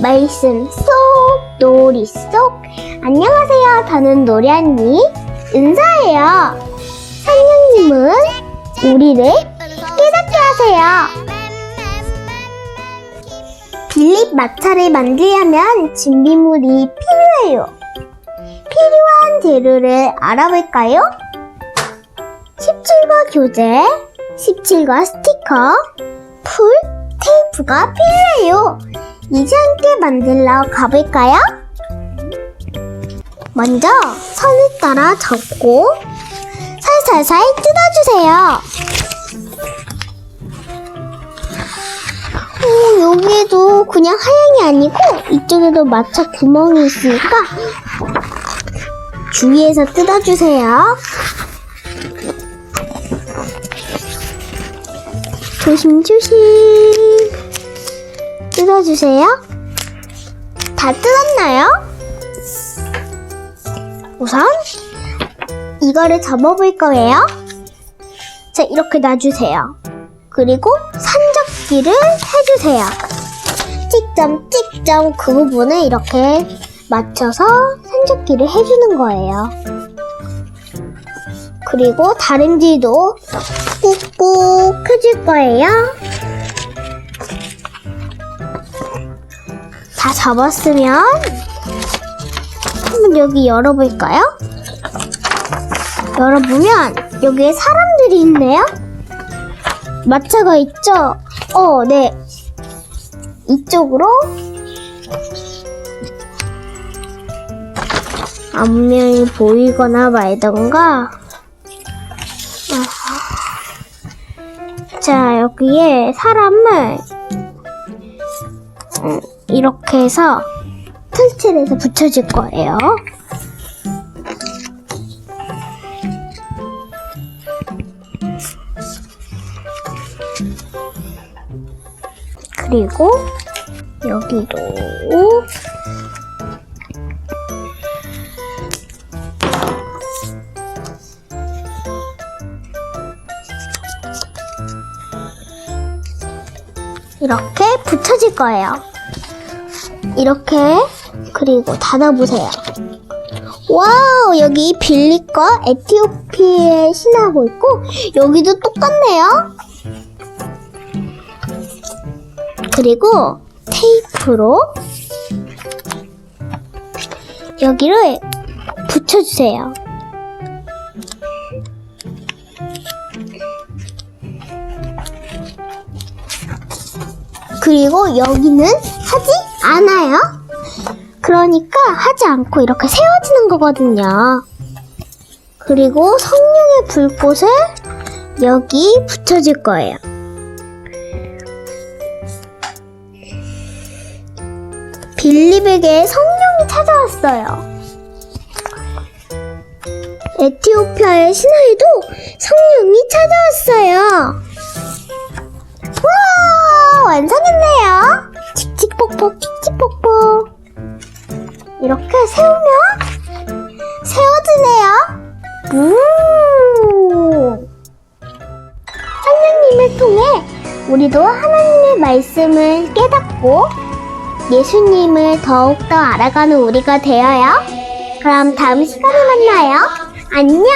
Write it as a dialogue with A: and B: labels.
A: 말씀 속 놀이 속. 안녕하세요. 저는 노리언니 은사예요. 성령님은 우리를 깨닫게 하세요. 빌립 마차를 만들려면 준비물이 필요해요. 필요한 재료를 알아볼까요? 17과 교재 17과 스티커 풀, 테이프가 필요해요. 이제 함께 만들러 가볼까요? 먼저 선을 따라 접고 살살살 뜯어주세요. 오, 여기에도 그냥 하얀이 아니고 이쪽에도 마차 구멍이 있으니까 주위에서 뜯어주세요. 조심조심 뜯어주세요. 다 뜯었나요? 우선 이거를 접어볼 거예요. 자, 이렇게 놔주세요. 그리고 산적기를 해주세요. 찍점, 찍점 그 부분을 이렇게 맞춰서 산적기를 해주는 거예요. 그리고 다림질도 꾹꾹 해줄 거예요. 다 접었으면 한번 여기 열어볼까요? 열어보면 여기에 사람들이 있네요. 마차가 있죠? 어, 네. 이쪽으로 앞면이 보이거나 말던가 자, 여기에 사람을 음, 이렇게 해서 틀틀해서 붙여줄 거예요. 그리고 여기도 이렇게 붙여질 거예요. 이렇게 그리고 닫아보세요. 와우 여기 빌립과 에티오피아의 신하고 있고 여기도 똑같네요. 그리고 테이프로 여기를 붙여주세요. 그리고 여기는 하지 않아요. 그러니까 하지 않고 이렇게 세워지는 거거든요. 그리고 성령의 불꽃을 여기 붙여줄 거예요. 빌립에게 성령이 찾아왔어요. 에티오피아의 신하에도 성령이 찾아왔어요. 와 완성했네요. 칙칙폭폭 이렇게 세우면 세워지네요. 음 성령님을 통해 우리도 하나님의 말씀을 깨닫고 예수님을 더욱더 알아가는 우리가 되어요. 그럼 다음 시간에 만나요. 안녕.